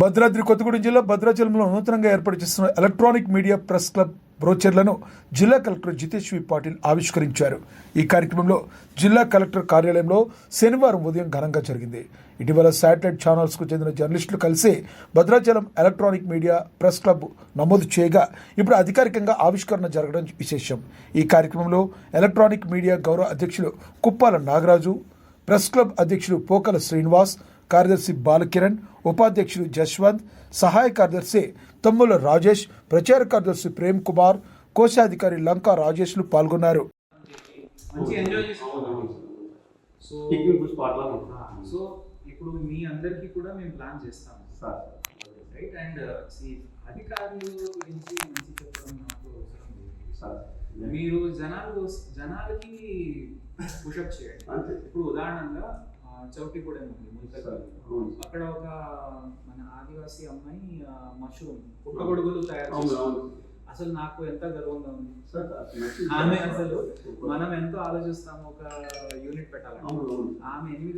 భద్రాద్రి కొత్తగూడెం జిల్లా భద్రాచలంలో నూతనంగా ఏర్పాటు చేస్తున్న ఎలక్ట్రానిక్ మీడియా ప్రెస్ క్లబ్ బ్రోచర్లను జిల్లా కలెక్టర్ జితేష్ వి పాటిల్ ఆవిష్కరించారు. ఈ కార్యక్రమంలో జిల్లా కలెక్టర్ కార్యాలయంలో శనివారం ఉదయం ఘనంగా జరిగింది. ఇటీవల శాటిలైట్ ఛానల్స్కు చెందిన జర్నలిస్టులు కలిసి Bhadrachalam electronic media press club నమోదు చేయగా ఇప్పుడు అధికారికంగా ఆవిష్కరణ జరగడం విశేషం. ఈ కార్యక్రమంలో ఎలక్ట్రానిక్ మీడియా గౌరవ అధ్యక్షులు కుప్పాల నాగరాజు ప్రెస్ క్లబ్ అధ్యక్షులు పోకల శ్రీనివాస్ కార్యదర్శి బాలకిరణ్ ఉపాధ్యక్షులు జశ్వంత్ సహాయ కార్యదర్శి తమ్ముల రాజేష్ ప్రచార కార్యదర్శి ప్రేమ్ కుమార్ కోశాధికారి లంకా రాజేష్లు పాల్గొన్నారు. మంచి ఎంజాయ్ చేసి సో పిక్నిక్ స్పాట్ లాగా ఉంటుంది సో ఇప్పుడు మీ అందరికీ కూడా మేము ప్లాన్ చేస్తాము. సార్. రైట్ అండ్ సి అధికారులు గురించి మంచి చెప్పడం నాకు అవసరం లేదు. సార్. మీరు జనాలు జనాలకి పుషప్ చేయండి. ఇప్పుడు ఉదాహరణగా ఆ, చౌటిగూడెం ఉంది. అక్కడ ఒక మన ఆదివాసీ అమ్మాయి మష్రూమ్ పుట్టగొడుగులు తయారు చేస్తుంది. అసలు నాకు ఎంత గర్వంగా ఉంది సార్ ఆమె అసలు మనం ఎంతో ఆలోచిస్తాము ఒక యూనిట్ పెట్టాలని అవును. ఆమె ఎనిమిది